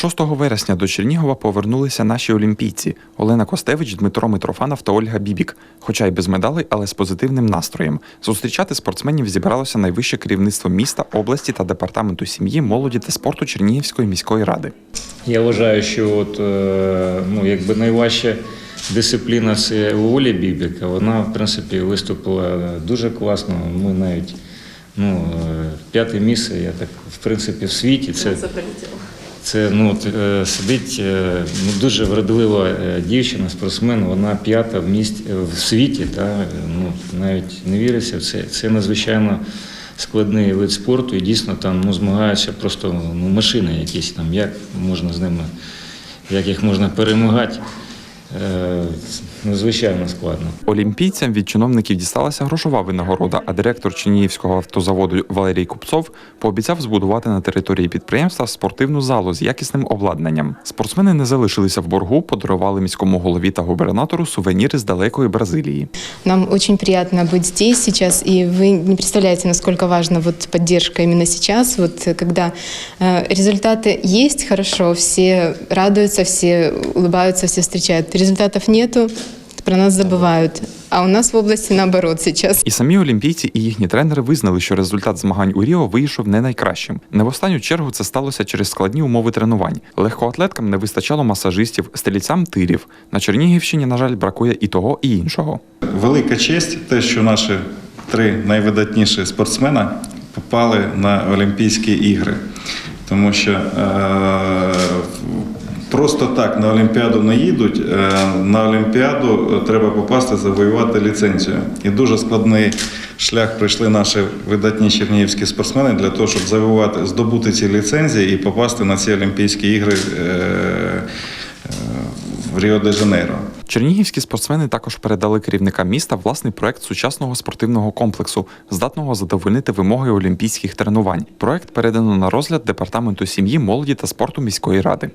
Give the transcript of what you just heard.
6 вересня до Чернігова повернулися наші олімпійці Олена Костевич, Дмитро Митрофанов та Ольга Бібік. Хоча й без медалей, але з позитивним настроєм. Зустрічати спортсменів зібралося найвище керівництво міста, області та департаменту сім'ї, молоді та спорту Чернігівської міської ради. Я вважаю, що от, е, ну, якби найважча дисципліна це Олі Бібіка. Вона, в принципі, виступила дуже класно. Ми навіть ну, е, п'яте місце, я так, в принципі, в світі. Це, це ну, е, сидить е, ну, дуже вродлива е, дівчина, спортсмен, вона п'ята в місті в світі. Та, ну, навіть не віриться в це. Це надзвичайно складний вид спорту, і дійсно там ну, змагаються просто ну, машини якісь там, як можна з ними, як їх можна перемагати. Е, надзвичайно складно. Олімпійцям від чиновників дісталася грошова винагорода, а директор Чернігівського автозаводу Валерій Купцов пообіцяв збудувати на території підприємства спортивну залу з якісним обладнанням. Спортсмени не залишилися в боргу, подарували міському голові та губернатору сувеніри з далекої Бразилії. Нам очень приятно быть здесь сейчас, и вы не представляете, насколько важна вот поддержка именно сейчас, вот э, когда э, результаты есть хорошо, все радуются, все улыбаются, все встречают. Результатов нету, про нас забывают. А у нас в области наоборот сейчас. І самі олімпійці і їхні тренери визнали, що результат змагань у Ріо вийшов не найкращим. Не в останню чергу це сталося через складні умови тренувань. Легкоатлеткам не вистачало масажистів, стрільцям тирів. На Чернігівщині, на жаль, бракує і того, і іншого. Велика честь те, що наші три найвидатніші спортсмена попали на Олімпійські ігри. Тому що е, просто так на Олімпіаду не їдуть. Е, на Олімпіаду треба попасти, завоювати ліцензію. І дуже складний шлях пройшли наші видатні чернігівські спортсмени для того, щоб завоювати, здобути ці ліцензії і попасти на ці Олімпійські ігри е, е, в Ріо-де-Жанейро. Чернігівські спортсмени також передали керівникам міста власний проект сучасного спортивного комплексу, здатного задовольнити вимоги олімпійських тренувань. Проект передано на розгляд департаменту сім'ї, молоді та спорту міської ради.